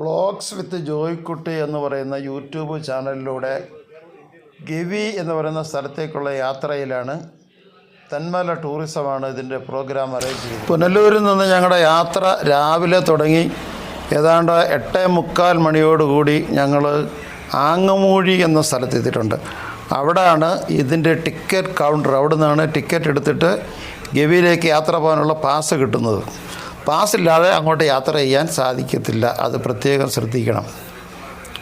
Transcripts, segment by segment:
Vlogs വിത്ത് ജോയ്ക്കുട്ടി എന്ന് പറയുന്ന YouTube ചാനലിലൂടെ ഗവി എന്ന് പറയുന്ന സ്ഥലത്തേക്കുള്ള യാത്രയിലാണ്. തന്മല ടൂറിസമാണ് ഇതിന്റെ പ്രോഗ്രാം അറേഞ്ച് ചെയ്തത്. പുനലൂരിൽ നിന്ന് ഞങ്ങളുടെ യാത്ര രാവിലെ തുടങ്ങി. ഏതാണ്ട് എട്ടേ മുക്കാൽ മണിയോടുകൂടി ഞങ്ങൾ ആങ്ങമൂഴി എന്ന സ്ഥലത്തെത്തിയിട്ടുണ്ട്. അവിടെയാണ് ഇതിന്റെ ടിക്കറ്റ് കൗണ്ടർ അവിടെ നിന്നാണ് ടിക്കറ്റ് എടുത്തിട്ട് ഗവിയിലേക്ക് യാത്ര പോകാനുള്ള പാസ് കിട്ടുന്നത്. പാസ് ഇല്ലാതെ അങ്ങോട്ട് യാത്ര ചെയ്യാൻ സാധിക്കത്തില്ല. അത് പ്രത്യേകം ശ്രദ്ധിക്കണം.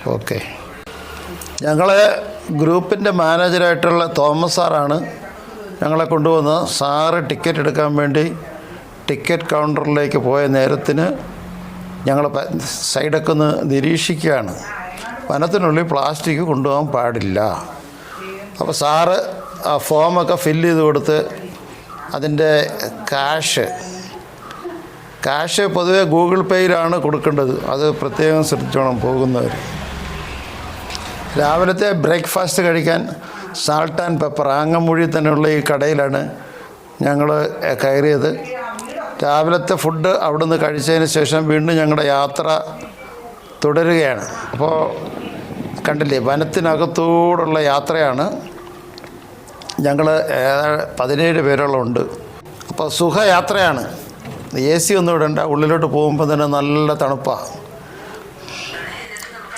ഓക്കെ. ഞങ്ങളെ ഗ്രൂപ്പിന്റെ മാനേജരായിട്ടുള്ള തോമസ് സാറാണ് ഞങ്ങളെ കൊണ്ടുവന്ന് സാറ് ടിക്കറ്റ് എടുക്കാൻ വേണ്ടി ടിക്കറ്റ് കൗണ്ടറിലേക്ക് പോയ നേരത്തിന് ഞങ്ങൾ സൈഡൊക്കെ ഒന്ന് നിരീക്ഷിക്കുകയാണ്. വനത്തിനുള്ളിൽ പ്ലാസ്റ്റിക് കൊണ്ടുപോകാൻ പാടില്ല. അപ്പോൾ സാറ് ആ ഫോമൊക്കെ ഫില്ല് ചെയ്ത് കൊടുത്ത് അതിന്റെ കാഷ് കാഷ് പൊതുവെ ഗൂഗിൾ പേയിലാണ് കൊടുക്കേണ്ടത്. അത് പ്രത്യേകം ശ്രദ്ധിച്ചോണം പോകുന്നവർ. രാവിലത്തെ ബ്രേക്ക്ഫാസ്റ്റ് കഴിക്കാൻ സാൾട്ട് ആൻഡ് പെപ്പർ ആങ്ങമൂഴി തന്നെയുള്ള ഈ കടയിലാണ് ഞങ്ങൾ കയറിയത്. രാവിലത്തെ ഫുഡ് അവിടുന്ന് കഴിച്ചതിന് ശേഷം വീണ്ടും ഞങ്ങളുടെ യാത്ര തുടരുകയാണ്. അപ്പോൾ കണ്ടില്ലേ വനത്തിനകത്തൂടുള്ള യാത്രയാണ്. ഞങ്ങൾ പതിനേഴ് പേരോളം ഉണ്ട്. അപ്പോൾ സുഖയാത്രയാണ്. എ സി ഒന്നും ഇടണ്ട. ഉള്ളിലോട്ട് പോകുമ്പോൾ തന്നെ നല്ല തണുപ്പാണ്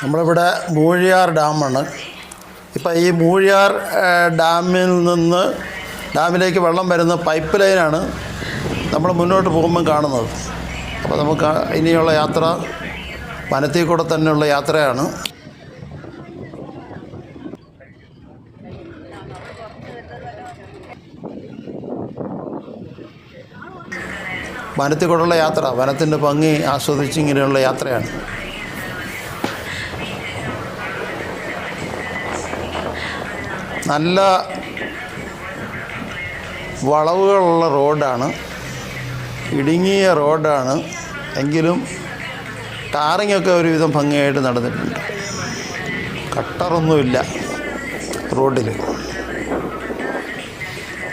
നമ്മളിവിടെ മൂഴിയാർ ഡാമാണ്. ഇപ്പം ഈ മൂഴിയാർ ഡാമിൽ നിന്ന് ഡാമിലേക്ക് വെള്ളം വരുന്ന പൈപ്പ് ലൈനാണ് നമ്മൾ മുന്നോട്ട് പോകുമ്പം കാണുന്നത്. അപ്പോൾ നമുക്ക് ഇനിയുള്ള യാത്ര വനത്തിൽ കൂടെ തന്നെയുള്ള യാത്രയാണ്. വനത്തിൽ കൂടെയുള്ള യാത്ര വനത്തിന്റെ ഭംഗി ആസ്വദിച്ച് ഇങ്ങനെയുള്ള യാത്രയാണ്. നല്ല വളവുകളുള്ള റോഡാണ്. ഇടുങ്ങിയ റോഡാണ്. എങ്കിലും ടാറിങ്ങൊക്കെ ഒരുവിധം ഭംഗിയായിട്ട് നടന്നിട്ടുണ്ട്. കട്ടറൊന്നുമില്ല റോഡിൽ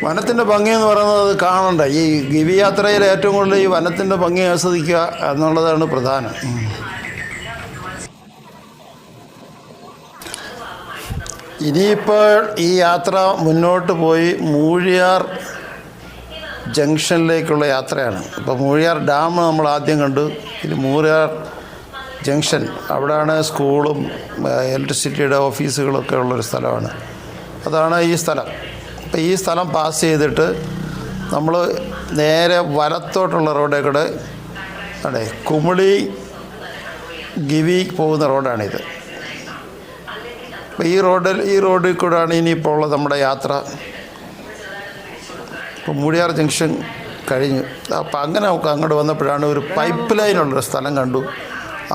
വനത്തിന്റെ ഭംഗി എന്ന് പറയുന്നത് അത് കാണണ്ട. ഈ ഗിവി യാത്രയിൽ ഏറ്റവും കൂടുതൽ ഈ വനത്തിന്റെ ഭംഗി ആസ്വദിക്കുക എന്നുള്ളതാണ് പ്രധാനം. ഇനിയിപ്പോൾ ഈ യാത്ര മുന്നോട്ട് പോയി മൂഴിയാർ ജംഗ്ഷനിലേക്കുള്ള യാത്രയാണ്. ഇപ്പോൾ മൂഴിയാർ ഡാം നമ്മൾ ആദ്യം കണ്ടു. ഇനി മൂഴിയാർ ജംഗ്ഷൻ അവിടെയാണ് സ്കൂളും ഇലക്ട്രിസിറ്റിയുടെ ഓഫീസുകളൊക്കെ ഉള്ളൊരു സ്ഥലമാണ്. അതാണ് ഈ സ്ഥലം. അപ്പോൾ ഈ സ്ഥലം പാസ് ചെയ്തിട്ട് നമ്മൾ നേരെ വലത്തോട്ടുള്ള റോഡേ കൂടെ അതെ കുമിളി ഗിവി പോകുന്ന റോഡാണിത് അപ്പോൾ ഈ റോഡിൽ ഈ റോഡിൽ കൂടെയാണ് ഇനിയിപ്പോൾ ഉള്ള നമ്മുടെ യാത്ര. ഇപ്പോൾ മൂടിയാർ ജംഗ്ഷൻ കഴിഞ്ഞു. അപ്പോൾ അങ്ങനെ നമുക്ക് അങ്ങോട്ട് വന്നപ്പോഴാണ് ഒരു പൈപ്പ് ലൈനുള്ളൊരു സ്ഥലം കണ്ടു.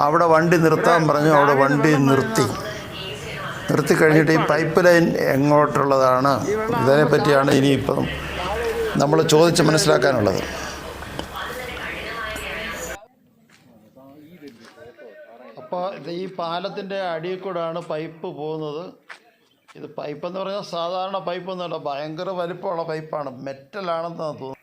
അവിടെ വണ്ടി നിർത്താൻ പറഞ്ഞു അവിടെ വണ്ടി നിർത്തി. നിർത്തി കഴിഞ്ഞിട്ട് ഈ പൈപ്പ് ലൈൻ എങ്ങോട്ടുള്ളതാണ്? ഇതിനെപ്പറ്റിയാണ് ഇനിയിപ്പം നമ്മൾ ചോദിച്ച് മനസ്സിലാക്കാനുള്ളത്. അപ്പോൾ ഈ പാലത്തിന്റെ അടിയിൽ കൂടെയാണ് പൈപ്പ് പോകുന്നത്. ഇത് പൈപ്പ് എന്ന് പറഞ്ഞാൽ സാധാരണ പൈപ്പൊന്നുമല്ല ഭയങ്കര വലിപ്പമുള്ള പൈപ്പാണ് മെറ്റലാണെന്ന് തോന്നുന്നു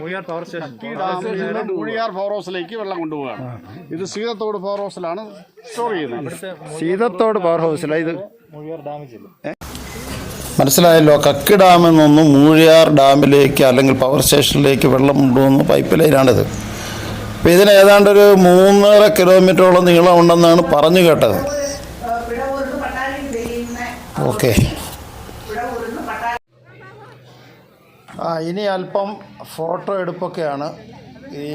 മൂഴിയാർ പവർ സ്റ്റേഷൻ കക്കി ഡാമിൽ നിന്ന് മൂഴിയാർ പവർ ഹൗസിലേക്ക് വെള്ളം കൊണ്ടുപോവുകയാണ്. ഇത് സീതത്തോട് പവർ ഹൗസിലാണ് സ്റ്റോർ ചെയ്യുന്നത്. സീതത്തോട് പവർ ഹൗസിലാണ് ഇത്. മനസ്സിലായല്ലോ കക്കി ഡാമിൽ നിന്നും മൂഴിയാർ ഡാമിലേക്ക് അല്ലെങ്കിൽ പവർ സ്റ്റേഷനിലേക്ക് വെള്ളം കൊണ്ടുപോകുന്ന പൈപ്പ് ലൈനാണിത്. അപ്പോൾ ഇതിന് ഏതാണ്ട് ഒരു മൂന്നര കിലോമീറ്ററോളം നീളം ഉണ്ടെന്നാണ് പറഞ്ഞു കേട്ടത്. ഓക്കെ ഇവിടെ ഒന്ന് പട്ടാളി ആ ഇനി അല്പം ഫോട്ടോ എടുപ്പൊക്കെയാണ്. ഈ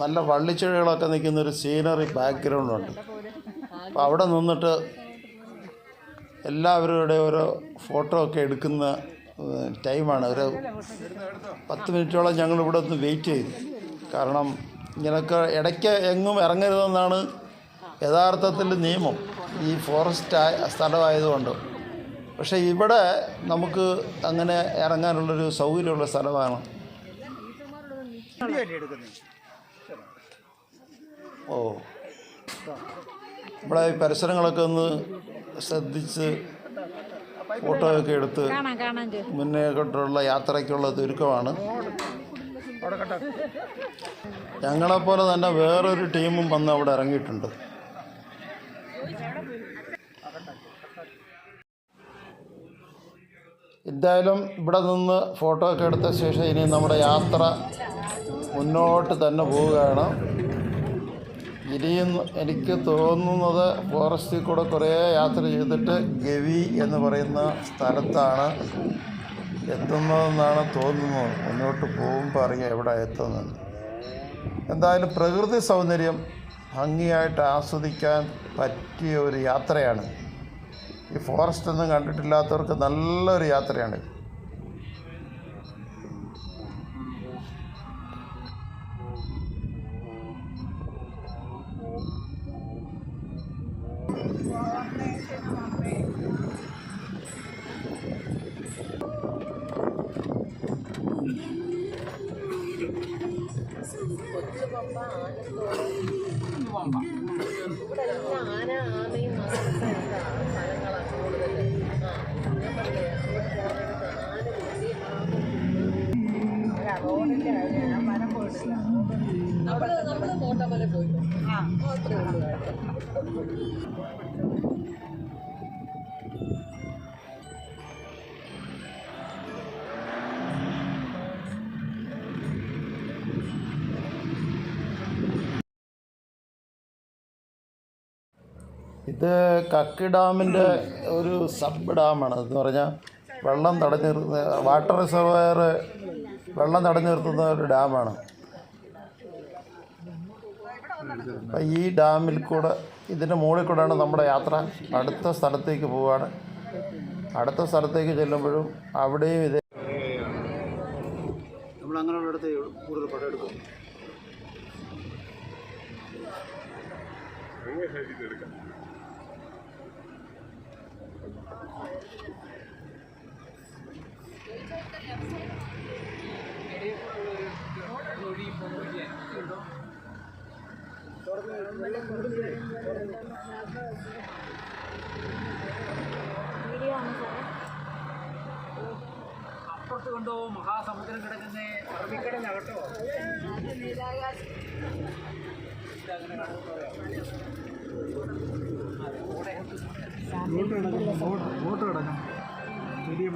നല്ല വള്ളിച്ചെടികളൊക്കെ നിൽക്കുന്ന ഒരു സീനറി ബാക്ക്ഗ്രൗണ്ടുണ്ട് അപ്പോൾ അവിടെ നിന്നിട്ട് എല്ലാവരുടെ ഓരോ ഫോട്ടോ ഒക്കെ എടുക്കുന്ന ടൈമാണ് ഒരു പത്ത് മിനിറ്റോളം ഞങ്ങൾ ഇവിടെ ഒന്ന് വെയിറ്റ് ചെയ്തു. കാരണം ഇങ്ങനെയൊക്കെ ഇടയ്ക്ക് എങ്ങും ഇറങ്ങരുതെന്നാണ് യഥാർത്ഥത്തിൽ നിയമം. ഈ ഫോറസ്റ്റ് സ്ഥലമായതുകൊണ്ട്. പക്ഷേ ഇവിടെ നമുക്ക് അങ്ങനെ ഇറങ്ങാനുള്ളൊരു സൗകര്യമുള്ള സ്ഥലമാണ്. ഓ. ഇവിടെ ഈ പരിസരങ്ങളൊക്കെ ഒന്ന് ശ്രദ്ധിച്ച് ഫോട്ടോയൊക്കെ എടുത്ത് മുന്നേക്കോട്ടുള്ള കാണാൻ ചോ മുന്നേക്കൊട്ടുള്ള യാത്രയ്ക്കുള്ള ഒരുക്കമാണ്. ഞങ്ങളെപ്പോലെ തന്നെ വേറൊരു ടീമും വന്ന് അവിടെ ഇറങ്ങിയിട്ടുണ്ട്. എന്തായാലും ഇവിടെ നിന്ന് ഫോട്ടോ ഒക്കെ എടുത്ത ശേഷം ഇനി നമ്മുടെ യാത്ര മുന്നോട്ട് തന്നെ പോവുകയാണ്. ഇനിയും എനിക്ക് തോന്നുന്നത് ഫോറസ്റ്റിൽ കൂടെ കുറേ യാത്ര ചെയ്തിട്ട് ഗവി എന്ന് പറയുന്ന സ്ഥലത്താണ് എത്തുന്നതെന്നാണ് തോന്നുന്നത് മുന്നോട്ട് പോകുമ്പോൾ അറിയാം എവിടെ എത്തുന്നത് എന്തായാലും പ്രകൃതി സൗന്ദര്യം ഭംഗിയായിട്ട് ആസ്വദിക്കാൻ പറ്റിയ ഒരു യാത്രയാണ്. ഈ ഫോറസ്റ്റ് ഒന്നും കണ്ടിട്ടില്ലാത്തവർക്ക് നല്ലൊരു യാത്രയാണ് ആന ഇത് കക്കി ഡാമിന്റെ ഒരു സബ് ഡാമാണ്. എന്ന് പറഞ്ഞാൽ വെള്ളം തടഞ്ഞു നിർത്തുന്ന വാട്ടർ റിസർവയർ വെള്ളം തടഞ്ഞു നിർത്തുന്ന ഒരു ഡാമാണ്. ഈ ഡാമിൽ കൂടെ ഇതിന്റെ മുകളിൽ കൂടെയാണ് നമ്മുടെ യാത്ര. അടുത്ത സ്ഥലത്തേക്ക് പോവുകയാണ് അടുത്ത സ്ഥലത്തേക്ക് ചെല്ലുമ്പോഴും അവിടെയും ഇതേ നമ്മൾ അങ്ങനെയുള്ളിടത്ത് കൂടുതൽ പടം എടുക്കും. അപ്പുറത്ത് കണ്ടോ മഹാസമുദ്രം കിടക്കുന്ന? അറബിക്കടലാകട്ടോ. ബോട്ട് കിടക്കാം ബോട്ട് കിടക്കാം വലിയ ഒരു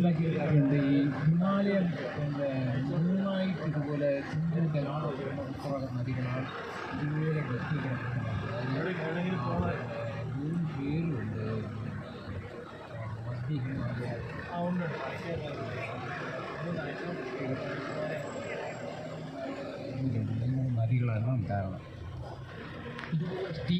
കാര്യമുണ്ട് ഈ ഹിമാലയം പിന്നെ നന്നായിട്ട് ഇതുപോലെ ചിന്തൽ കലാപുറ നദികളാൽ ഇതുപോലെ ഗതി കിടക്കുന്നുണ്ട് മൂന്ന് പേരുണ്ട് മധ്യ ഹിമാലയ മൂന്ന് നദികളാണ് കാരണം പതുക്കെ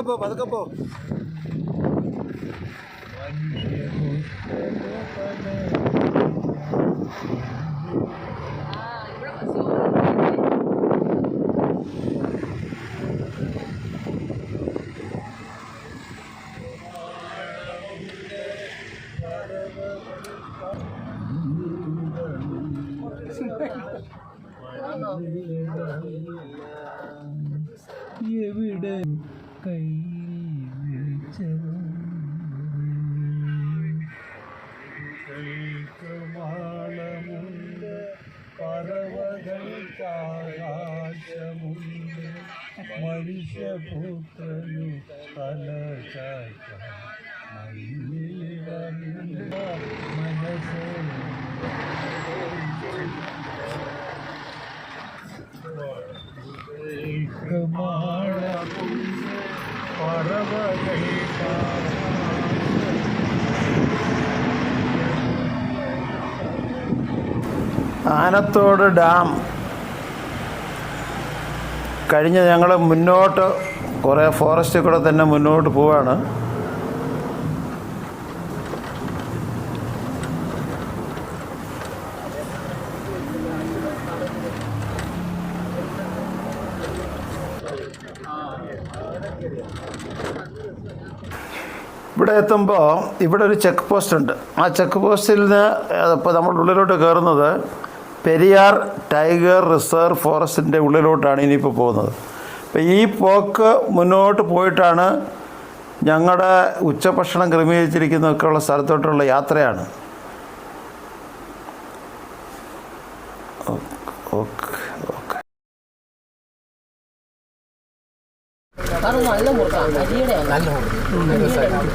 పదకపో పదకపో ये वीडियो കൈ വിളിച്ചതും മാളമുണ്ട് പറവകൾക്കാകാശമുണ്ട് മനുഷ്യപുത്രനു തല മനസ്സ് മാളമുണ്ട് ആനത്തോട് ഡാം. കഴിഞ്ഞ് ഞങ്ങൾ മുന്നോട്ട് കുറേ ഫോറസ്റ്റ് കൂടെ തന്നെ മുന്നോട്ട് പോവാണ്. ഇവിടെ എത്തുമ്പോൾ ഇവിടെ ഒരു ചെക്ക് പോസ്റ്റ് ഉണ്ട്. ആ ചെക്ക് പോസ്റ്റിൽ നിന്ന് ഇപ്പോൾ നമ്മൾ ഉള്ളിലോട്ട് കയറുന്നത് പെരിയാർ ടൈഗർ റിസർവ് ഫോറസ്റ്റിന്റെ ഉള്ളിലോട്ടാണ് ഇനിയിപ്പോൾ പോകുന്നത്. അപ്പോൾ ഈ പോക്ക് മുന്നോട്ട് പോയിട്ടാണ് ഞങ്ങളുടെ ഉച്ചഭക്ഷണം ക്രമീകരിച്ചിരിക്കുന്നതൊക്കെ ഉള്ള സ്ഥലത്തോട്ടുള്ള യാത്രയാണ്. ഓക്കെ നല്ല മുറുക്കാണ് അരിയുടെ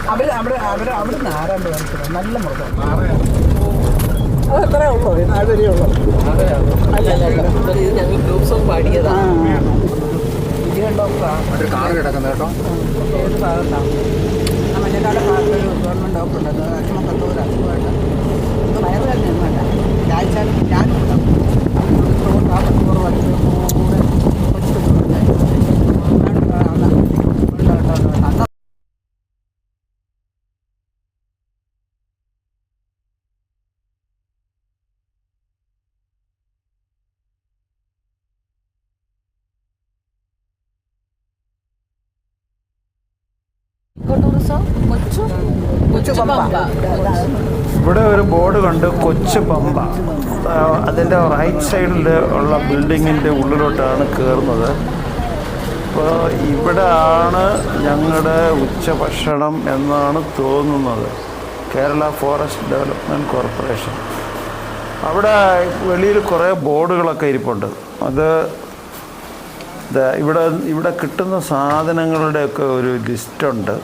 അവിടെ അവിടെ അവിടെ അവിടെ നിന്ന് ആരാണ്ട് കാണിച്ചത് നല്ല മുറുക്കാണ് അത് എത്രയേ ഉള്ളൂ. ഉള്ളൂ. അല്ല അല്ല അല്ല. ഇത് ഞങ്ങൾ ഗ്രൂപ്പ് സോങ് പാടിയതാണ് ഇത് ഒരു കാറ് കിടക്കുന്നത് കേട്ടോ. ഏത് ഭാഗത്താണ് ആ മഞ്ഞക്കാട് ഭാഗത്തൊരു ഗവൺമെന്റ് ഡോക്ടർ ഉണ്ട്. അത് അച്ഛനക്കത്തൂർ അസുഖമായിട്ട്. വേണ്ട. ആ മണിക്കൂർ വണ്ടി കൂടെ കൊച്ചു അന്ന് കൊച്ചു കൊച്ചു പമ്പ. ഇവിടെ ഒരു ബോർഡ് കണ്ട് കൊച്ചു പമ്പ. അതിന്റെ റൈറ്റ് സൈഡിൽ ഉള്ള ബിൽഡിങ്ങിന്റെ ഉള്ളിലോട്ടാണ് കയറുന്നത് അപ്പോൾ ആണ് ഞങ്ങളുടെ ഉച്ചഭക്ഷണം എന്നാണ് തോന്നുന്നത്. Kerala forest development corporation. അവിടെ വെളിയിൽ കുറേ ബോർഡുകളൊക്കെ ഇരിപ്പുണ്ട്. അത് ഇവിടെ ഇവിടെ കിട്ടുന്ന സാധനങ്ങളുടെയൊക്കെ ഒരു ലിസ്റ്റുണ്ട്.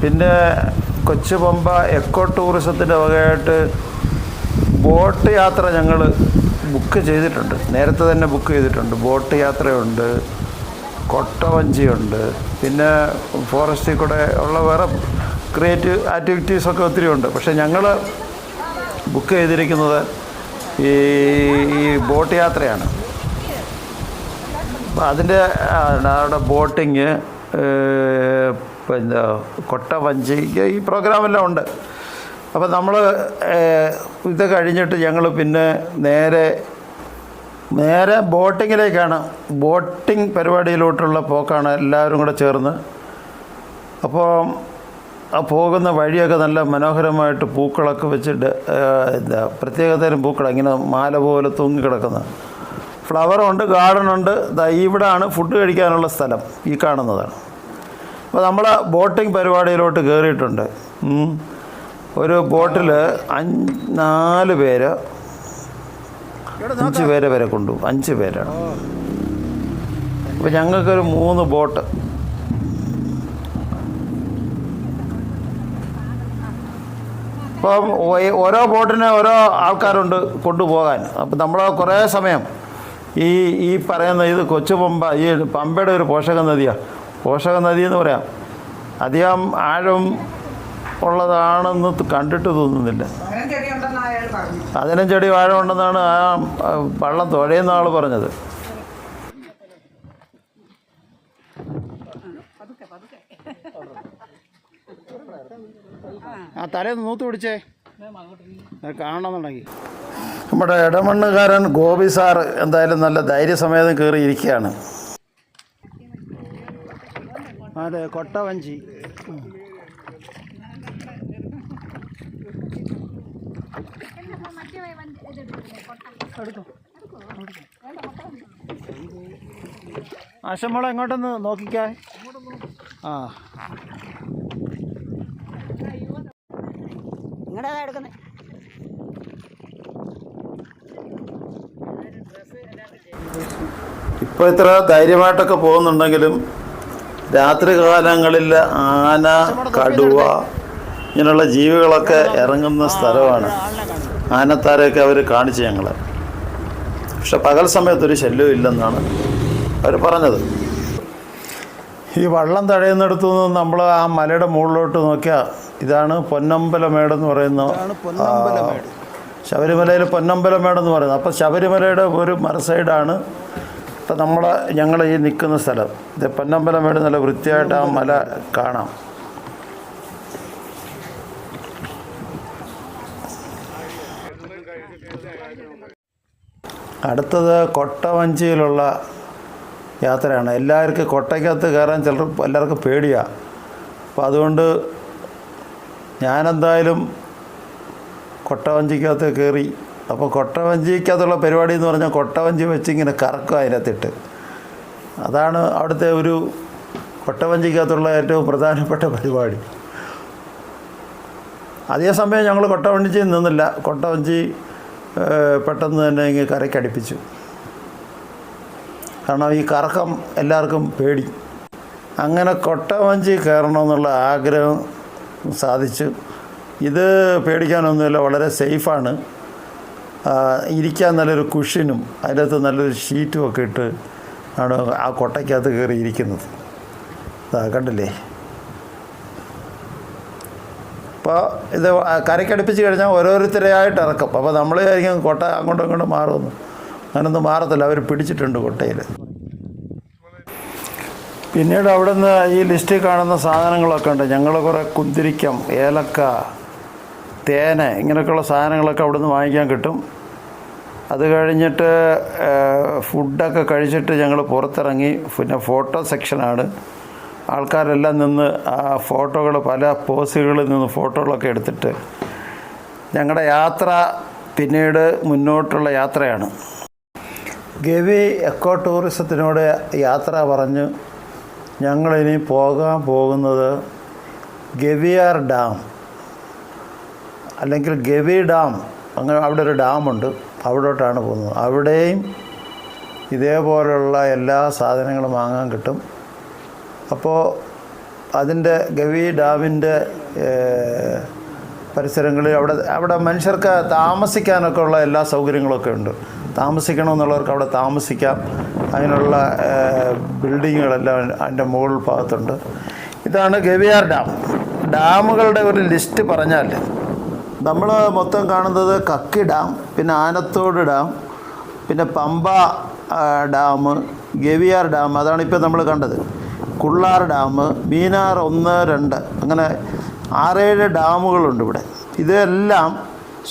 പിന്നെ കൊച്ചു പമ്പ എക്കോ ടൂറിസത്തിന്റെ വകയായിട്ട് ബോട്ട് യാത്ര ഞങ്ങൾ ബുക്ക് ചെയ്തിട്ടുണ്ട്. നേരത്തെ തന്നെ ബുക്ക് ചെയ്തിട്ടുണ്ട്. ബോട്ട് യാത്രയുണ്ട് കൊട്ടവഞ്ചിയുണ്ട് പിന്നെ ഫോറസ്റ്റിൽ കൂടെ ഉള്ള വേറെ ക്രിയേറ്റീവ് ആക്ടിവിറ്റീസൊക്കെ ഒത്തിരി ഉണ്ട്. പക്ഷേ ഞങ്ങൾ ബുക്ക് ചെയ്തിരിക്കുന്നത് ഈ ഈ ബോട്ട് യാത്രയാണ്. അതിന്റെ അവിടെ ബോട്ടിങ് പിന്നെ കൊട്ടവഞ്ചി ഈ പ്രോഗ്രാമെല്ലാം ഉണ്ട്. അപ്പം നമ്മൾ ഇത് കഴിഞ്ഞിട്ട് ഞങ്ങൾ പിന്നെ നേരെ നേരെ ബോട്ടിങ്ങിലേക്കാണ്. ബോട്ടിംഗ് പരിപാടിയിലോട്ടുള്ള പോക്കാണ് എല്ലാവരും കൂടെ ചേർന്ന്. അപ്പോൾ ആ പോകുന്ന വഴിയൊക്കെ നല്ല മനോഹരമായിട്ട് പൂക്കളൊക്കെ വെച്ചിട്ട് എന്താ പ്രത്യേകതരം പൂക്കൾ ഇങ്ങനെ മാല പോലെ തൂങ്ങി കിടക്കുന്നത് ഫ്ലവറുണ്ട് ഗാർഡനുണ്ട്. ദാ ഇവിടാണ് ഫുഡ് കഴിക്കാനുള്ള സ്ഥലം ഈ കാണുന്നതാണ്. അപ്പോൾ നമ്മൾ ബോട്ടിംഗ് പരിപാടിയിലോട്ട് കയറിയിട്ടുണ്ട് ഒരു ബോട്ടിൽ അഞ്ച് നാല് പേര് അഞ്ച് പേരെ വരെ കൊണ്ടുപോകും അഞ്ച് പേരാണ്. അപ്പോൾ ഞങ്ങൾക്കൊരു മൂന്ന് ബോട്ട്. അപ്പോൾ ഓരോ ബോട്ടിന് ഓരോ ആൾക്കാരുണ്ട് കൊണ്ടുപോകാൻ. അപ്പം നമ്മൾ കുറേ സമയം ഈ ഈ പറയുന്ന ഇത് കൊച്ചു പമ്പ ഈ പമ്പയുടെ ഒരു പോഷക നദിയാണ് പോഷക നദി എന്ന് പറയാം. അധികം ആഴം ഉള്ളതാണെന്ന് കണ്ടിട്ട് തോന്നുന്നില്ല. പതിനഞ്ച് അടി ഉണ്ടെന്ന് അയാൾ പറഞ്ഞു. അതിനും ചെടി വാഴ ഉണ്ടെന്നാണ് ആ വള്ളം തുഴയുന്ന ആൾ പറഞ്ഞത്. ആ തലേന്ന് നൂത്ത് പിടിച്ചേ. കാണണമെന്നുണ്ടെങ്കിൽ. നമ്മുടെ ഇടമണ്ണുകാരൻ ഗോപി സാർ എന്തായാലും നല്ല ധൈര്യസമേതം കയറി അതെ കൊട്ടവഞ്ചി ആശമ്മളെ എങ്ങോട്ടൊന്ന് നോക്കിക്കാ? ആ. നിങ്ങളുടെ എടുക്കുന്നത് ഇപ്പോൾ ഇത്ര ധൈര്യമായിട്ടൊക്കെ പോകുന്നുണ്ടെങ്കിലും രാത്രി കാലങ്ങളിൽ ആന കടുവ ഇങ്ങനെയുള്ള ജീവികളൊക്കെ ഇറങ്ങുന്ന സ്ഥലമാണ്. ആനത്താരെയൊക്കെ അവർ കാണിച്ചു ഞങ്ങളെ. പക്ഷെ പകൽ സമയത്തൊരു ശല്യവും ഇല്ലെന്നാണ് അവർ പറഞ്ഞത്. ഈ വള്ളം തഴയുന്നിടത്തു നിന്ന് നമ്മൾ ആ മലയുടെ മുകളിലോട്ട് നോക്കിയാൽ ഇതാണ് പൊന്നമ്പലമേട് പൊന്നമ്പലമേടെന്ന് പറയുന്ന ശബരിമലയിൽ പൊന്നമ്പലമേട്. എന്ന് പറയുന്നത്. അപ്പോൾ ശബരിമലയുടെ ഒരു മറ സൈഡാണ് ഇപ്പം നമ്മൾ ഞങ്ങൾ ഈ നിൽക്കുന്ന സ്ഥലം. ഇത് പൊന്നമ്പലം വേണ്ട നല്ല വൃത്തിയായിട്ട് ആ മല കാണാം. അടുത്തത് കൊട്ടവഞ്ചിയിലുള്ള യാത്രയാണ്. എല്ലാവർക്കും കൊട്ടയ്ക്കകത്ത് കയറാൻ ചിലർ എല്ലാവർക്കും പേടിയാണ് അപ്പോൾ അതുകൊണ്ട് ഞാനെന്തായാലും കൊട്ടവഞ്ചിക്കകത്ത് കയറി അപ്പോൾ കൊട്ടവഞ്ചിക്കകത്തുള്ള പരിപാടി എന്ന് പറഞ്ഞാൽ കൊട്ടവഞ്ചി വെച്ച് ഇങ്ങനെ കറക്കും അതിനകത്തിട്ട്. അതാണ് അവിടുത്തെ ഒരു കൊട്ടവഞ്ചിക്കകത്തുള്ള ഏറ്റവും പ്രധാനപ്പെട്ട പരിപാടി. അതേ സമയം ഞങ്ങൾ കൊട്ടവഞ്ചി നിന്നില്ല. കൊട്ടവഞ്ചി പെട്ടെന്ന് തന്നെ ഇങ്ങ് കരയ്ക്കടുപ്പിച്ചു. കാരണം ഈ കറക്കം എല്ലാവർക്കും പേടി. അങ്ങനെ കൊട്ടവഞ്ചി കയറണമെന്നുള്ള ആഗ്രഹം സാധിച്ചു. ഇത് പേടിക്കാനൊന്നുമില്ല വളരെ സേഫാണ്. ഇരിക്കാൻ നല്ലൊരു കുഷ്യനും അതിനകത്ത് നല്ലൊരു ഷീറ്റും ഒക്കെ ഇട്ട് ആണ് ആ കൊട്ടയ്ക്കകത്ത് കയറി ഇരിക്കുന്നത്. കണ്ടില്ലേ? അപ്പോൾ ഇത് കരയ്ക്കടുപ്പിച്ച് കഴിഞ്ഞാൽ ഓരോരുത്തരെയായിട്ട് ഇറക്കും. അപ്പോൾ നമ്മൾ ആയിരിക്കും കൊട്ട അങ്ങോട്ടും ഇങ്ങോട്ടും മാറുമെന്ന്. അങ്ങനൊന്നും മാറത്തില്ല. അവർ പിടിച്ചിട്ടുണ്ട് കൊട്ടയിൽ പിന്നീട് അവിടുന്ന് ഈ ലിസ്റ്റിൽ കാണുന്ന സാധനങ്ങളൊക്കെ ഉണ്ട്. ഞങ്ങൾ കുറേ കുന്തിരിക്കം ഏലക്ക തേന ഇങ്ങനെയൊക്കെയുള്ള സാധനങ്ങളൊക്കെ നിന്ന് വാങ്ങിക്കാൻ കിട്ടും. അത് കഴിഞ്ഞിട്ട് ഫുഡൊക്കെ കഴിച്ചിട്ട് ഞങ്ങൾ പുറത്തിറങ്ങി. പിന്നെ ഫോട്ടോ സെക്ഷനാണ്. ആൾക്കാരെല്ലാം നിന്ന് ആ ഫോട്ടോകൾ പല പോസുകളിൽ നിന്ന് ഫോട്ടോകളൊക്കെ എടുത്തിട്ട് ഞങ്ങളുടെ യാത്ര പിന്നീട് മുന്നോട്ടുള്ള യാത്രയാണ്. ഗവി എക്കോ ടൂറിസത്തിനോട് യാത്ര പറഞ്ഞ് ഞങ്ങളിനി പോകാൻ പോകുന്നത് ഗവിയാർ ഡാം. അല്ലെങ്കിൽ ഗവി ഡാം അങ്ങനെ അവിടെ ഒരു ഡാമുണ്ട് അവിടോട്ടാണ് പോകുന്നത്. അവിടെയും ഇതേപോലുള്ള എല്ലാ സാധനങ്ങളും വാങ്ങാൻ കിട്ടും. അപ്പോൾ അതിന്റെ ഗവി ഡാമിന്റെ പരിസരങ്ങളിൽ അവിടെ അവിടെ മനുഷ്യർക്ക് താമസിക്കാനൊക്കെ ഉള്ള എല്ലാ സൗകര്യങ്ങളൊക്കെ ഉണ്ട്. താമസിക്കണമെന്നുള്ളവർക്ക് അവിടെ താമസിക്കാം. അതിനുള്ള ബിൽഡിങ്ങുകളെല്ലാം അതിന്റെ മുകൾ ഭാഗത്തുണ്ട്. ഇതാണ് ഗവിയാർ ഡാം. ഡാമുകളുടെ ഒരു ലിസ്റ്റ് പറഞ്ഞാൽ നമ്മൾ മൊത്തം കാണുന്നത് കക്കി ഡാം പിന്നെ ആനത്തോട് ഡാം പിന്നെ പമ്പ ഡാം ഗവിയാർ ഡാം അതാണ് ഇപ്പോൾ നമ്മൾ കണ്ടത്. കുള്ളാർ ഡാം മീനാർ ഒന്ന് രണ്ട് അങ്ങനെ ആറേഴ് ഡാമുകളുണ്ട് ഇവിടെ. ഇതെല്ലാം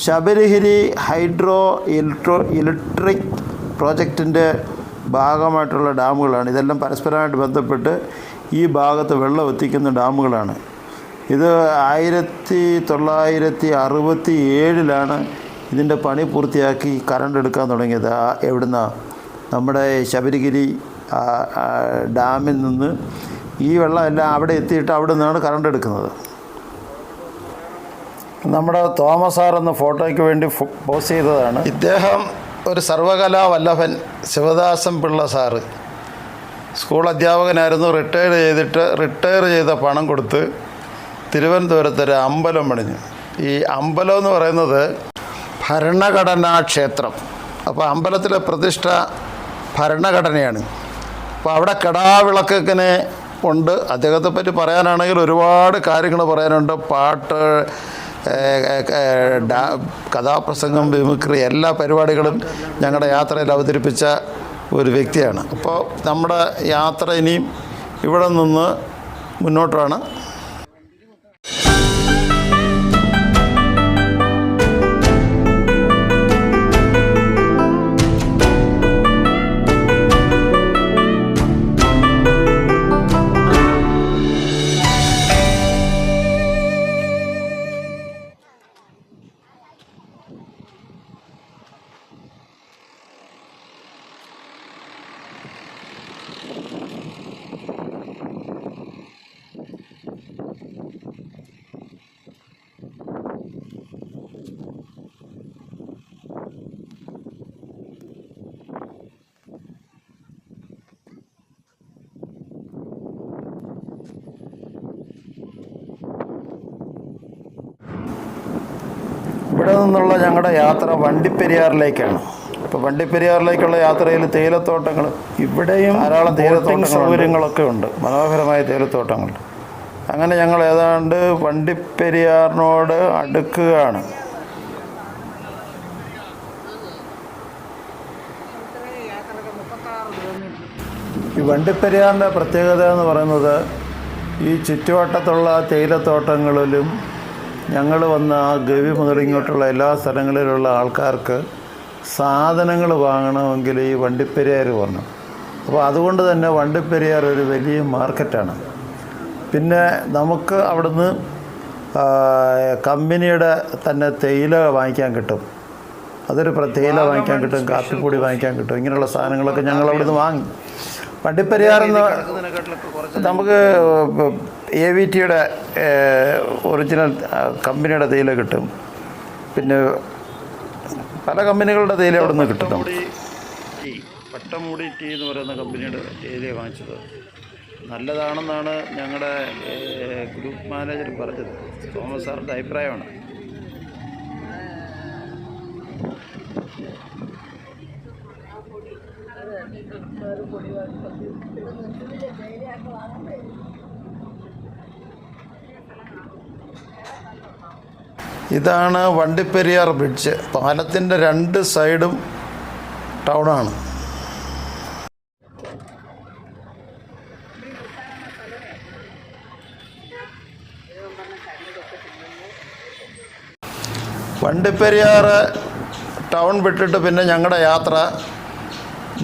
ശബരിഗിരി ഹൈഡ്രോ ഇലക്ട്രോ ഇലക്ട്രിക് പ്രോജക്റ്റിന്റെ ഭാഗമായിട്ടുള്ള ഡാമുകളാണ്. ഇതെല്ലാം പരസ്പരമായിട്ട് ബന്ധപ്പെട്ട് ഈ ഭാഗത്ത് വെള്ളം എത്തിക്കുന്ന ഡാമുകളാണ്. ഇത് ആയിരത്തി തൊള്ളായിരത്തി അറുപത്തി ഏഴിലാണ് ഇതിന്റെ പണി പൂർത്തിയാക്കി കറണ്ട് എടുക്കാൻ തുടങ്ങിയത്. എവിടുന്ന? നമ്മുടെ ശബരിഗിരി ഡാമിൽ നിന്ന് ഈ വെള്ളമെല്ലാം അവിടെ എത്തിയിട്ട് അവിടെ നിന്നാണ് കറണ്ട് എടുക്കുന്നത്. നമ്മുടെ തോമസ് സാർ എന്ന ഫോട്ടോയ്ക്ക് വേണ്ടി പോസ്റ്റ് ചെയ്തതാണ്. ഇദ്ദേഹം ഒരു സർവകലാ വല്ലഭൻ ശിവദാസൻ പിള്ള സാറ് സ്കൂൾ അധ്യാപകനായിരുന്നു. റിട്ടയർ ചെയ്തിട്ട് റിട്ടയർ ചെയ്ത പണം കൊടുത്ത് തിരുവനന്തപുരത്ത് ഒരു അമ്പലം പണിഞ്ഞു. ഈ അമ്പലം എന്ന് പറയുന്നത് ഭരണഘടനാ ക്ഷേത്രം. അപ്പോൾ അമ്പലത്തിലെ പ്രതിഷ്ഠ ഭരണഘടനയാണ്. അപ്പോൾ അവിടെ കടാവിളക്കിനെ ഉണ്ട്. അദ്ദേഹത്തെ പറ്റി പറയാനാണെങ്കിൽ ഒരുപാട് കാര്യങ്ങൾ പറയാനുണ്ട്. പാട്ട് കഥാപ്രസംഗം വിമുക്രി എല്ലാ പരിപാടികളും ഞങ്ങളുടെ യാത്രയിൽ അവതരിപ്പിച്ച ഒരു വ്യക്തിയാണ്. അപ്പോൾ നമ്മുടെ യാത്ര ഇനിയും ഇവിടെ നിന്ന് മുന്നോട്ടാണ്. യാത്ര വണ്ടിപ്പെരിയാറിലേക്കാണ്. ഇപ്പോൾ വണ്ടിപ്പെരിയാറിലേക്കുള്ള യാത്രയിൽ തേയിലത്തോട്ടങ്ങൾ ഇവിടെയും ധാരാളം തേയിലത്തോട്ട സൗകര്യങ്ങളൊക്കെ ഉണ്ട്. മനോഹരമായ തേയിലത്തോട്ടങ്ങൾ. അങ്ങനെ ഞങ്ങൾ ഏതാണ്ട് വണ്ടിപ്പെരിയാറിനോട് അടുക്കുകയാണ്. ഈ വണ്ടിപ്പെരിയാറിന്റെ പ്രത്യേകത എന്ന് പറയുന്നത് ഈ ചുറ്റുവട്ടത്തുള്ള തേയിലത്തോട്ടങ്ങളിലും ഞങ്ങൾ വന്ന ആ ഗവി മുതൽ ഇങ്ങോട്ടുള്ള എല്ലാ സ്ഥലങ്ങളിലുള്ള ആൾക്കാർക്ക് സാധനങ്ങൾ വാങ്ങണമെങ്കിൽ ഈ വണ്ടിപ്പെരിയാർ വന്നു അപ്പോൾ അതുകൊണ്ട് തന്നെ വണ്ടിപ്പെരിയാർ ഒരു വലിയ മാർക്കറ്റാണ്. പിന്നെ നമുക്ക് അവിടുന്ന് കമ്പനിയുടെ തന്നെ തേയില വാങ്ങിക്കാൻ കിട്ടും. അതൊരു തേയില വാങ്ങിക്കാൻ കിട്ടും കാപ്പിപ്പൊടി വാങ്ങിക്കാൻ കിട്ടും ഇങ്ങനെയുള്ള സാധനങ്ങളൊക്കെ ഞങ്ങൾ അവിടുന്ന് വാങ്ങി. വണ്ടിപ്പെരിയാർ എന്ന് നമുക്ക് എ വി ടിയുടെ ഒറിജിനൽ കമ്പനിയുടെ തേയില കിട്ടും. പിന്നെ പല കമ്പനികളുടെ തേയില അവിടെ നിന്ന് കിട്ടും പട്ടമൂടി ടീ എന്ന് പറയുന്ന കമ്പനിയുടെ തേയില വാങ്ങിച്ചത്. നല്ലതാണെന്നാണ് ഞങ്ങളുടെ ഗ്രൂപ്പ് മാനേജർ പറഞ്ഞത്. തോമസ് സാറിന്റെ അഭിപ്രായമാണ്. ഇതാണ് വണ്ടിപ്പെരിയാർ ബ്രിഡ്ജ്. പാലത്തിന്റെ രണ്ട് സൈഡും ടൗണാണ്. വണ്ടിപ്പെരിയാർ ടൗൺ വിട്ടിട്ട് പിന്നെ ഞങ്ങളുടെ യാത്ര.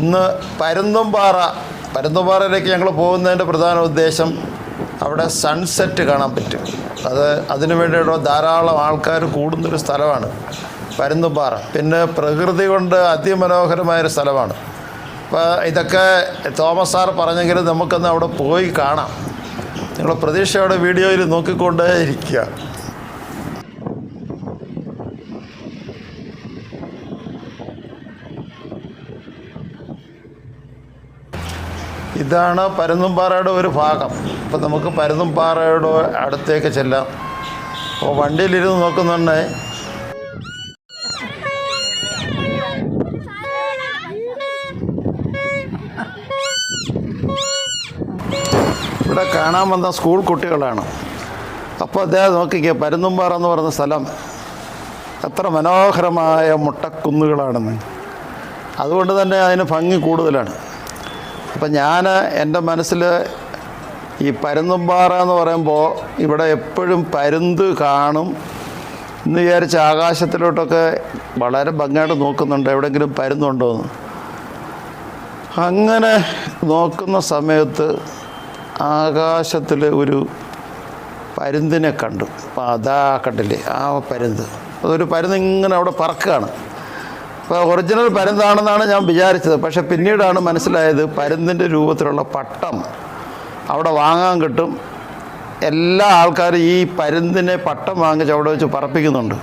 ഇന്ന് പരുന്തുംപാറ പരുന്തുംപാറയിലേക്ക് ഞങ്ങൾ പോകുന്നതിന്റെ പ്രധാന ഉദ്ദേശം അവിടെ സൺസെറ്റ് കാണാൻ പറ്റും. അത് അതിനു വേണ്ടിയുള്ള ധാരാളം ആൾക്കാർ കൂടുന്നൊരു സ്ഥലമാണ് പരുന്തുംപാറ. പിന്നെ പ്രകൃതി കൊണ്ട് അതിമനോഹരമായൊരു സ്ഥലമാണ്. അപ്പോൾ ഇതൊക്കെ തോമസ് സാർ പറഞ്ഞെങ്കിലും നമുക്കൊന്ന് അവിടെ പോയി കാണാം. നിങ്ങൾ പ്രതീക്ഷയോടെ വീഡിയോയിൽ നോക്കിക്കൊണ്ടേ ഇരിക്കുക ഇതാണ് പരുന്തുംപാറയുടെ ഒരു ഭാഗം. അപ്പോൾ നമുക്ക് പരുന്തുംപാറയുടെ അടുത്തേക്ക് ചെല്ലാം. അപ്പോൾ വണ്ടിയിലിരുന്ന് നോക്കുന്നുണ്ടേ. ഇവിടെ കാണാൻ വന്ന സ്കൂൾ കുട്ടികളാണ്. അപ്പോൾ അദ്ദേഹം നോക്കിക്കേ പരുന്തുംപാറ എന്ന് പറയുന്ന സ്ഥലം എത്ര മനോഹരമായ മുട്ടക്കുന്നുകളാണെന്ന്. അതുകൊണ്ട് തന്നെ അതിന് ഭംഗി കൂടുതലാണ്. അപ്പം ഞാൻ എന്റെ മനസ്സിൽ ഈ പരുന്തുംപാറ എന്ന് പറയുമ്പോൾ ഇവിടെ എപ്പോഴും പരുന്ത് കാണും എന്ന് വിചാരിച്ച് ആകാശത്തിലോട്ടൊക്കെ വളരെ ഭംഗിയായിട്ട് നോക്കുന്നുണ്ട്. എവിടെയെങ്കിലും പരുന്നുണ്ടോ എന്ന്. അങ്ങനെ നോക്കുന്ന സമയത്ത് ആകാശത്തിൽ ഒരു പരുന്തിനെ കണ്ടു. അപ്പം അതാ കണ്ടില്ലേ ആ പരുന്ത്. അതൊരു പരുന്ത് ഇങ്ങനെ അവിടെ പറക്കുകയാണ്. അപ്പോൾ ഒറിജിനൽ പരുന്താണെന്നാണ് ഞാൻ വിചാരിച്ചത്. പക്ഷെ പിന്നീടാണ് മനസ്സിലായത് പരുന്തിന്റെ രൂപത്തിലുള്ള പട്ടം അവിടെ വാങ്ങാൻ കിട്ടും. എല്ലാ ആൾക്കാരും ഈ പരുന്തിനെ പട്ടം വാങ്ങിച്ച് അവിടെ വെച്ച് പറപ്പിക്കുന്നുണ്ട്.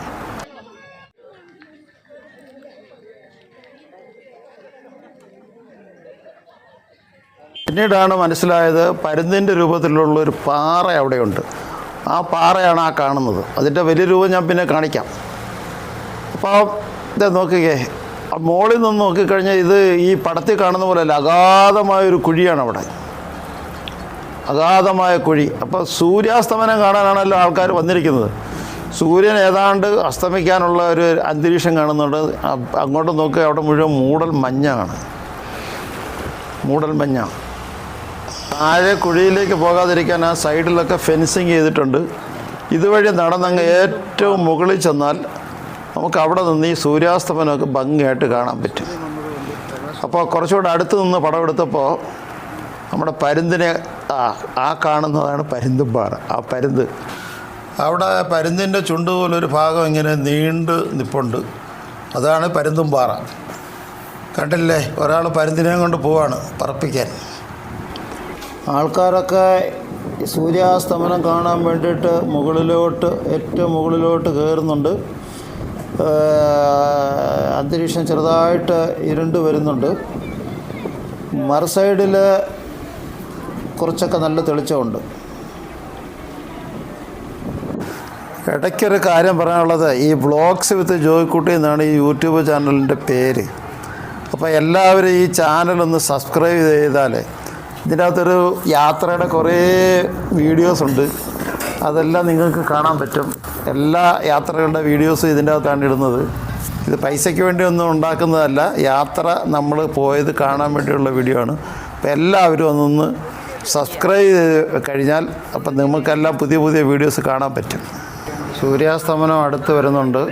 പിന്നീടാണ് മനസ്സിലായത് പരുന്തിന്റെ രൂപത്തിലുള്ള ഒരു പാറ അവിടെയുണ്ട്. ആ പാറയാണ് ആ കാണുന്നത്. അതിന്റെ വലിയ രൂപം ഞാൻ പിന്നെ കാണിക്കാം. അപ്പോൾ ഇത് നോക്കിക്കേ. ആ മോളിൽ നിന്ന് നോക്കിക്കഴിഞ്ഞാൽ ഇത് ഈ പടത്തിൽ കാണുന്ന പോലെ അല്ല അഗാധമായൊരു കുഴിയാണ് അവിടെ. അഗാധമായ കുഴി. അപ്പോൾ സൂര്യാസ്തമനം കാണാനാണല്ലോ ആൾക്കാർ വന്നിരിക്കുന്നത്. സൂര്യൻ ഏതാണ്ട് അസ്തമിക്കാനുള്ള ഒരു അന്തരീക്ഷം കാണുന്നുണ്ട്. അങ്ങോട്ട് നോക്കുക അവിടെ മുഴുവൻ മൂടൽ മഞ്ഞാണ്. മൂടൽ മഞ്ഞ. താഴെ കുഴിയിലേക്ക് പോകാതിരിക്കാൻ ആ സൈഡിലൊക്കെ ഫെൻസിങ് ചെയ്തിട്ടുണ്ട്. ഇതുവഴി നടന്നങ്ങ് ഏറ്റവും മുകളിൽ ചെന്നാൽ നമുക്ക് അവിടെ നിന്ന് ഈ സൂര്യാസ്തമനമൊക്കെ ഭംഗിയായിട്ട് കാണാൻ പറ്റും. അപ്പോൾ കുറച്ചുകൂടെ അടുത്ത് നിന്ന് പടം എടുത്തപ്പോൾ നമ്മുടെ പരുന്തിനെ ആ ആ കാണുന്നതാണ് പരുന്തുംപാറ. ആ പരുന്ത് അവിടെ പരുന്തിന്റെ ചുണ്ട് പോലൊരു ഭാഗം ഇങ്ങനെ നീണ്ട് നിപ്പുണ്ട്. അതാണ് പരുന്തുംപാറ. കണ്ടില്ലേ? ഒരാൾ പരുന്തിനെ കൊണ്ട് പോവാണ് പറപ്പിക്കാൻ. ആൾക്കാരൊക്കെ സൂര്യാസ്തമനം കാണാൻ വേണ്ടിയിട്ട് മുകളിലോട്ട് ഏറ്റവും മുകളിലോട്ട് കയറുന്നുണ്ട്. അന്തരീക്ഷം ചെറുതായിട്ട് ഇരുണ്ട് വരുന്നുണ്ട്. മറുസൈഡിൽ കുറച്ചൊക്കെ നല്ല തെളിച്ചമുണ്ട്. ഇടയ്ക്കൊരു കാര്യം പറയാനുള്ളത് ഈ ബ്ലോഗ്സ് വിത്ത് ജോയിക്കുട്ടി എന്നാണ് ഈ യൂട്യൂബ് ചാനലിന്റെ പേര്. അപ്പോൾ എല്ലാവരും ഈ ചാനലൊന്ന് സബ്സ്ക്രൈബ് ചെയ്താൽ ഇതിനകത്തൊരു യാത്രയുടെ കുറേ വീഡിയോസ് ഉണ്ട്. അതെല്ലാം നിങ്ങൾക്ക് കാണാൻ പറ്റും. എല്ലാ യാത്രകളുടെ വീഡിയോസും ഇതിന്റെ അകത്താണ് ഇടുന്നത്. ഇത് പൈസയ്ക്ക് വേണ്ടി ഒന്നും ഉണ്ടാക്കുന്നതല്ല യാത്ര നമ്മൾ പോയത് കാണാൻ വേണ്ടിയുള്ള വീഡിയോ ആണ്. അപ്പോൾ എല്ലാവരും ഒന്നൊന്ന് സബ്സ്ക്രൈബ് ചെയ്ത് കഴിഞ്ഞാൽ അപ്പം നിങ്ങൾക്കെല്ലാം പുതിയ പുതിയ വീഡിയോസ് കാണാൻ പറ്റും. സൂര്യാസ്തമനം അടുത്ത് വരുന്നുണ്ട്.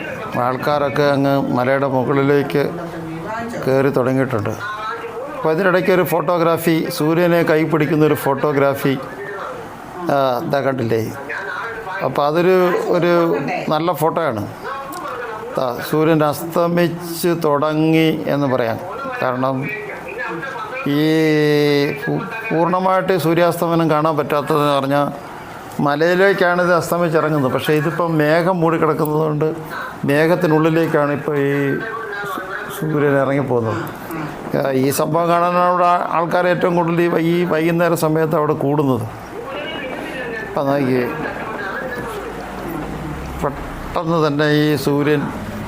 ആൾക്കാരൊക്കെ അങ്ങ് മലയുടെ മുകളിലേക്ക് കയറി തുടങ്ങിയിട്ടുണ്ട്. അപ്പോൾ ഇതിനിടയ്ക്ക് ഒരു ഫോട്ടോഗ്രാഫി സൂര്യനെ കൈ പിടിക്കുന്ന ഒരു ഫോട്ടോഗ്രാഫി ഇതാ കണ്ടില്ലേ? അപ്പോൾ അതൊരു ഒരു നല്ല ഫോട്ടോയാണ്. സൂര്യൻ അസ്തമിച്ച് തുടങ്ങി എന്ന് പറയാം. കാരണം ഈ പൂർണമായിട്ട് സൂര്യാസ്തമനം കാണാൻ പറ്റാത്തതെന്ന് പറഞ്ഞാൽ മലയിലേക്കാണ് ഇത് അസ്തമിച്ചിറങ്ങുന്നത്. പക്ഷേ ഇതിപ്പം മേഘം മൂടിക്കിടക്കുന്നത് കൊണ്ട് മേഘത്തിനുള്ളിലേക്കാണ് ഇപ്പോൾ ഈ സൂര്യൻ ഇറങ്ങിപ്പോകുന്നത്. ഈ സംഭവം കാണാനാണ് ആൾക്കാർ ഏറ്റവും കൂടുതൽ ഈ വൈകുന്നേര സമയത്ത് അവിടെ കൂടുന്നത്. അപ്പം നോക്കി പെട്ടെന്ന് തന്നെ ഈ സൂര്യൻ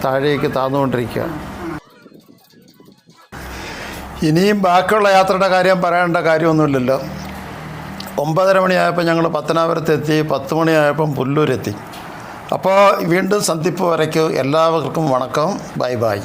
താഴേക്ക് താന്നുകൊണ്ടിരിക്കുക. ഇനിയും ബാക്കിയുള്ള യാത്രയുടെ കാര്യം പറയേണ്ട കാര്യമൊന്നുമില്ലല്ലോ. ഒമ്പതര മണിയായപ്പോൾ ഞങ്ങൾ പത്തനാപുരത്തെത്തി പത്ത് മണിയായപ്പം പുല്ലൂരെത്തി. അപ്പോൾ വീണ്ടും സന്ധിപ്പ് വരയ്ക്ക് എല്ലാവർക്കും വണക്കം. Bye bye.